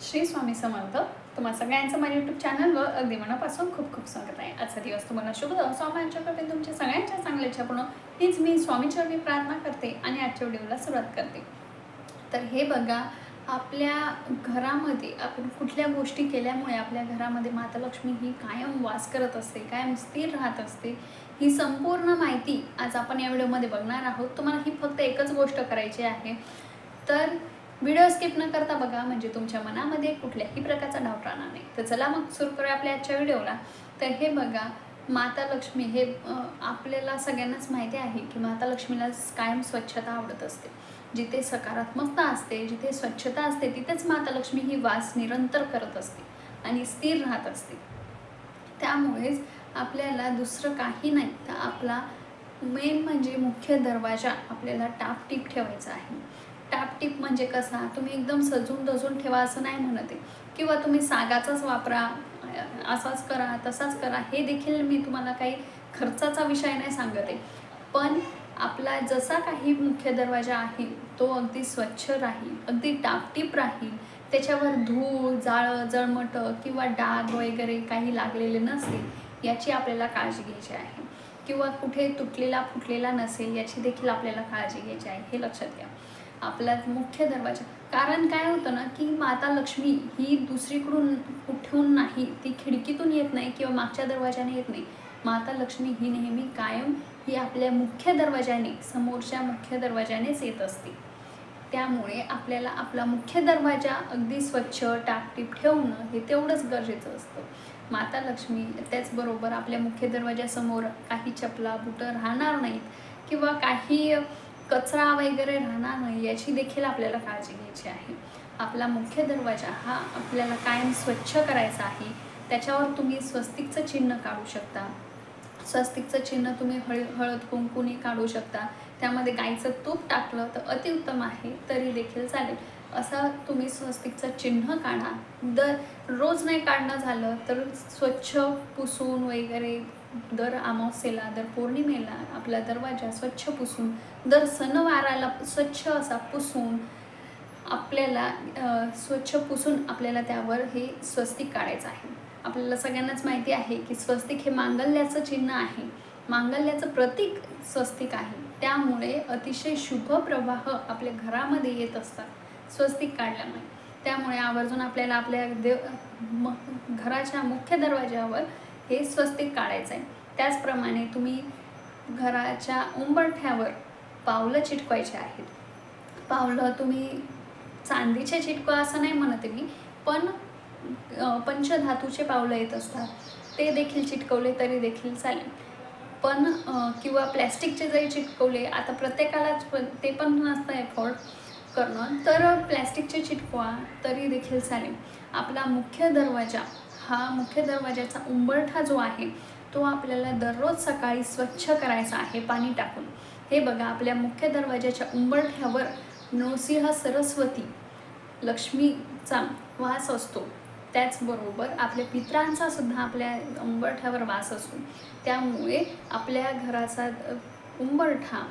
श्री स्वामी समर्थ. तुम्हा सगळ्यांचं माझ्या यूट्यूब चॅनलवर अगदी मनापासून खूप खूप स्वागत आहे. आजचा दिवस तुम्हाला शुभ जावो. स्वामींच्या कृपेने तुमच्या सगळ्यांच्या चांगल्या इच्छा पूर्ण हीच मी स्वामीचरणी प्रार्थना करते आणि आजच्या व्हिडिओला सुरुवात करते. तर हे बघा आपल्या घरामध्ये आपण कुठल्या गोष्टी केल्यामुळे आपल्या घरामध्ये माता लक्ष्मी ही कायम वास करत असते कायम स्थिर राहत असते ही संपूर्ण माहिती आज आपण या व्हिडिओमध्ये बघणार आहोत. तुम्हाला ही फक्त एकच गोष्ट करायची आहे. तर व्हिडिओ स्किप न करता बघा म्हणजे तुमच्या मनामध्ये कुठल्याही प्रकारचा डाऊट राहणार नाही. तर चला मग सुरू करूया आपल्या आजच्या व्हिडिओला. तर हे बघा माता लक्ष्मी हे आपल्याला सगळ्यांनाच माहिती आहे की माता लक्ष्मीला कायम स्वच्छता आवडत असते. जिथे सकारात्मकता असते जिथे स्वच्छता असते तिथेच माता लक्ष्मी ही वास निरंतर करत असते आणि स्थिर राहत असते. त्यामुळेच आपल्याला दुसरं काही नाही तर आपला मेन म्हणजे मुख्य दरवाजा आपल्याला टापटीप ठेवायचा आहे. टिप म्हणजे कसा तुम्ही एकदम सजून धजून ठेवा असं नाही म्हणत आहे. किंवा तुम्ही सागाचाच वापरा असाच करा तसाच करा हे देखील मी तुम्हाला काही खर्चाचा विषय नाही सांगत आहे. पण आपला जसा काही मुख्य दरवाजा आहे तो अगदी स्वच्छ राहील अगदी टापटीप राहील. त्याच्यावर धूळ जाळं जळमटं किंवा डाग वगैरे काही लागलेले नसतील याची आपल्याला काळजी घ्यायची आहे. किंवा कुठे तुटलेला फुटलेला नसेल याची देखील आपल्याला काळजी घ्यायची आहे हे लक्षात घ्या. आपला मुख्य दरवाजा. कारण काय होतं ना की माता लक्ष्मी ही दुसरीकडून कुठून नाही ती खिडकीतून येत नाही किंवा मागच्या दरवाजाने येत नाही. माता लक्ष्मी ही नेहमी कायम ही आपल्या मुख्य दरवाजाने समोरच्या मुख्य दरवाजानेच येत असते. त्यामुळे आपल्याला आपला मुख्य दरवाजा अगदी स्वच्छ टापटीप ठेवणं हे तेवढंच गरजेचं असतं. माता लक्ष्मी त्याचबरोबर आपल्या मुख्य दरवाजासमोर काही चपला बुटं राहणार नाहीत किंवा काही कचरा वगैरे राहणार नाही याची देखील आपल्याला काळजी घ्यायची आहे. आपला मुख्य दरवाजा हा आपल्याला कायम स्वच्छ करायचा आहे. त्याच्यावर तुम्ही स्वस्तिकचं चिन्ह काढू शकता. स्वस्तिकचं चिन्ह तुम्ही हळ हळद कुंकुनी काढू शकता. त्यामध्ये गाईचं तूप टाकलं तर अतिउत्तम आहे तरी देखील चालेल. असा तुम्ही स्वस्तिकचं चिन्ह काढा. दर रोज नाही काढणं झालं तर स्वच्छ पुसून वगैरे दर अमावस्येला दर पौर्णिमेला आपला दरवाजा स्वच्छ पुसून दर सणवाराला स्वच्छ असा पुसून आपल्याला स्वच्छ पुसून आपल्याला त्यावर हे स्वस्तिक काढायचं आहे. आपल्याला सगळ्यांनाच माहिती आहे की स्वस्तिक हे मांगल्याचं चिन्ह आहे. मांगल्याचं प्रतीक स्वस्तिक आहे. त्यामुळे अतिशय शुभ प्रवाह आपल्या घरामध्ये येत असतात स्वस्तिक काढल्यामुळे. त्यामुळे आवर्जून आपल्याला आपल्या देव म घराच्या मुख्य दरवाज्यावर हे स्वस्तिक काढायचं आहे. त्याचप्रमाणे तुम्ही घराच्या उंबरठ्यावर पावलं चिटकवायचे आहेत. पावलं तुम्ही चांदीचे चिटकवा असं नाही म्हणत आहे मी पण पंचधातूचे पावलं येत असतात. ते देखील चिटकवले तरी देखील चालेल. पण किंवा प्लॅस्टिकचे जरी चिटकवले आता प्रत्येकालाच पण ते पण नसतं एफोर्ड करणं तर प्लॅस्टिकचे चिटकवा तरी देखील चालेल. आपला मुख्य दरवाजा हा मुख्य दरवाजाचा उंबरठा जो आहे तो आपल्याला दररोज सकाळी स्वच्छ करायचा आहे पाणी टाकून. हे बघा आपल्या मुख्य दरवाजाच्या उंबरठ्यावर नृसिंह सरस्वती लक्ष्मीचा वास असतो. त्याचबरोबर आपल्या पित्रांचा सुद्धा आपल्या उंबरठ्यावर वास असतो. त्यामुळे आपल्या घराचा उंबरठा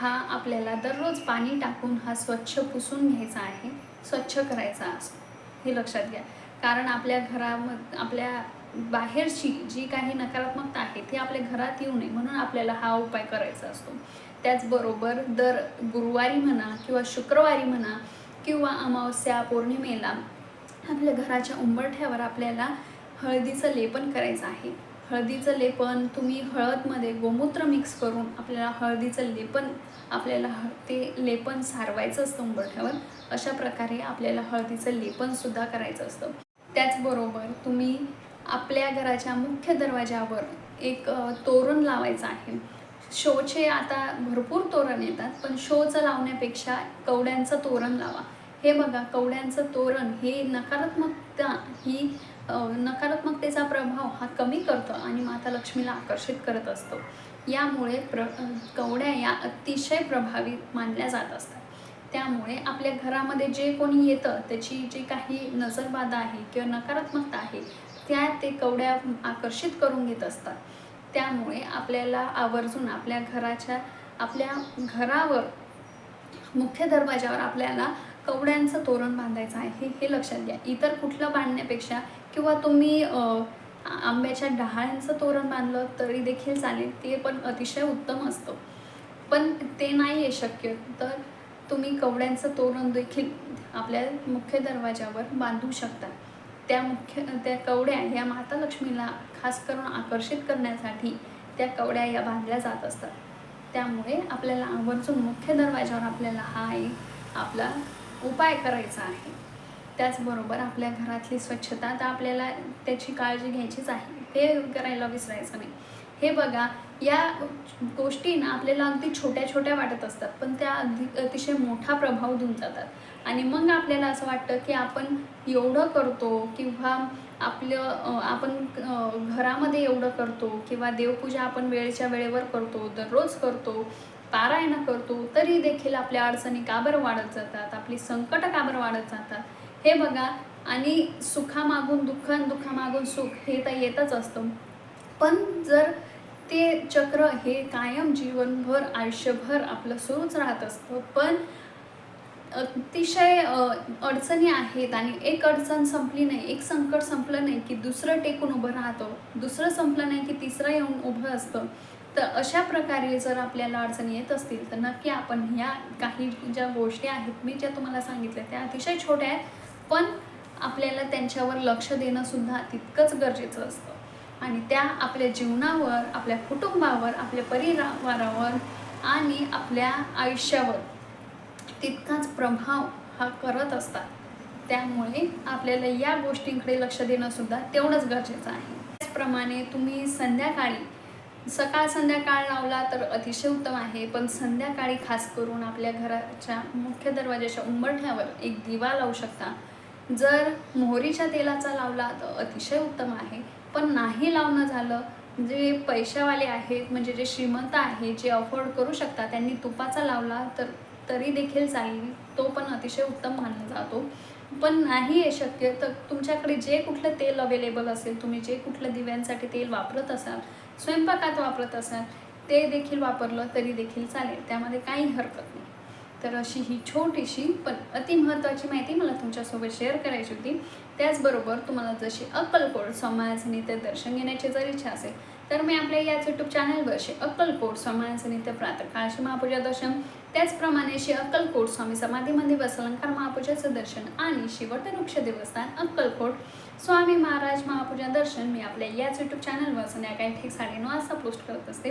हा आपल्याला दररोज पाणी टाकून हा स्वच्छ पुसून घ्यायचा आहे स्वच्छ करायचा असतो. हे लक्षात घ्या. कारण आपल्या घराम आपल्या बाहेरची जी काही नकारात्मकता आहे ती आपल्या घरात येऊ नये म्हणून आपल्याला हा उपाय करायचा असतो. त्याचबरोबर दर गुरुवारी म्हणा किंवा शुक्रवारी म्हणा किंवा अमावस्या पौर्णिमेला आपल्या घराच्या उंबरठ्यावर आपल्याला हळदीचं लेपन करायचं आहे. हळदीचं लेपन तुम्ही हळदमध्ये गोमूत्र मिक्स करून आपल्याला हळदीचं लेपन आपल्याला ह ते लेपन सारवायचं असतं उंबरठ्यावर अशा प्रकारे आपल्याला हळदीचं लेपनसुद्धा करायचं असतं. त्याचबरोबर तुम्ही आपल्या घराच्या मुख्य दरवाजावर एक तोरण लावायचं आहे. शोचे आता भरपूर तोरण येतात पण शोचं लावण्यापेक्षा कवड्यांचं तोरण लावा. हे बघा कवड्यांचं तोरण हे नकारात्मकता ही नकारात्मकतेचा प्रभाव हा कमी करतो आणि माता लक्ष्मीला आकर्षित करत असतो. यामुळे प्र कवड्या या अतिशय प्रभावी मानल्या जात असतात. त्यामुळे आपल्या घरामध्ये जे कोणी येतं त्याची जी काही नजरबाधा आहे किंवा नकारात्मकता आहे त्या ते कवड्या आकर्षित करून घेत असतात. त्यामुळे आपल्याला आवर्जून आपल्या घराच्या आपल्या घरावर मुख्य दरवाजावर आपल्याला कवड्यांचं तोरण बांधायचं आहे हे- हे लक्षात घ्या. इतर कुठलं बांधण्यापेक्षा किंवा तुम्ही आंब्याच्या डहाळ्यांचं तोरण बांधलं तरी देखील चालेल ते पण अतिशय उत्तम असतं. पण ते नाही आहे शक्य. तर तुम्ही कवड्यांचं तोरण देखील आपल्या मुख्य दरवाजावर बांधू शकता. त्या मुख्य त्या कवड्या ह्या माता लक्ष्मीला खास करून आकर्षित करण्यासाठी त्या कवड्या या बांधल्या जात असतात. त्यामुळे आपल्याला आवर्जून मुख्य दरवाजावर आपल्याला हा एक आपला उपाय करायचा आहे. त्याचबरोबर आपल्या घरातली स्वच्छता तर आपल्याला त्याची काळजी घ्यायचीच आहे. ते करायला विसरायचं नाही. हे बघा या गोष्टी ना आपल्याला अगदी छोट्या छोट्या वाटत असतात पण त्या अगदी अतिशय मोठा प्रभाव देऊन जातात. आणि मग आपल्याला असं वाटतं की आपण एवढं करतो किंवा आपलं आपण घरामध्ये एवढं करतो किंवा देवपूजा आपण वेळेच्या वेळेवर करतो दररोज करतो पारायण करतो तरी देखील आपल्या अडचणी का बरं वाढत जातात? आपली संकट का बरं वाढत जातात? हे बघा आणि सुखामागून दुःख दुःखामागून सुख हे तर येतच असतं. पण जर ते चक्र हे कायम जीवनभर आयुष्यभर आपलं सुरूच राहत असतं. पण अतिशय अडचणी आहेत आणि एक अडचण संपली नाही एक संकट संपलं नाही की दुसरं टेकून उभं राहतं. दुसरं संपलं नाही की तिसरं येऊन उभं असतं. तर अशा प्रकारे जर आपल्याला अडचणी येत असतील तर नक्की आपण ह्या काही ज्या गोष्टी आहेत मी ज्या तुम्हाला सांगितल्या त्या अतिशय छोट्या आहेत. पण आपल्याला त्यांच्यावर लक्ष देणंसुद्धा तितकंच गरजेचं असतं. आणि त्या आपल्या जीवनावर आपल्या कुटुंबावर आपल्या परिवारावर आणि आपल्या आयुष्यावर तितकाच प्रभाव हा करत असतात. त्यामुळे आपल्याला या गोष्टींकडे लक्ष देणं सुद्धा तेवढंच गरजेचं आहे. त्याचप्रमाणे तुम्ही संध्याकाळी सकाळ संध्याकाळ लावला तर अतिशय उत्तम आहे पण संध्याकाळी खास करून आपल्या घराच्या मुख्य दरवाजाच्या उंबरठ्यावर एक दिवा लावू शकता. जर मोहरीच्या तेलाचा लावला तर अतिशय उत्तम आहे. पण नाही लावणं झालं जे पैशावाले आहेत म्हणजे जे श्रीमंत आहे जे अफोर्ड करू शकतात त्यांनी तुपाचा लावला तर तरी देखील चालेल तो पण अतिशय उत्तम मानला जातो. पण नाही आहे शक्य तर तुमच्याकडे जे कुठलं तेल अवेलेबल असेल तुम्ही जे कुठलं दिव्यांसाठी तेल वापरत असाल स्वयंपाकात वापरत असाल ते देखील वापरलं तरी देखील चालेल. त्यामध्ये काही हरकत नाही. तर अशी ही छोटीशी पण अतिमहत्त्वाची माहिती मला तुमच्यासोबत शेअर करायची होती. त्याचबरोबर तुम्हाला जशी अक्कलकोट स्वामी नित्य दर्शन घेण्याची जर इच्छा असेल तर मी आपल्या याच यूट्यूब चॅनलवर श्री अक्कलकोट स्वामी नित्य प्रातःकाळ महापूजा दर्शन त्याचप्रमाणे श्री अक्कलकोट स्वामी समाधी मंदिर वसलंकार महापूजाचं दर्शन आणि श्री वृक्ष देवस्थान अक्कलकोट स्वामी महाराज महापूजा दर्शन मी आपल्या याच यूट्यूब चॅनलवर संध्याकाळी ठीक साडेनऊ वाजता पोस्ट करत असते.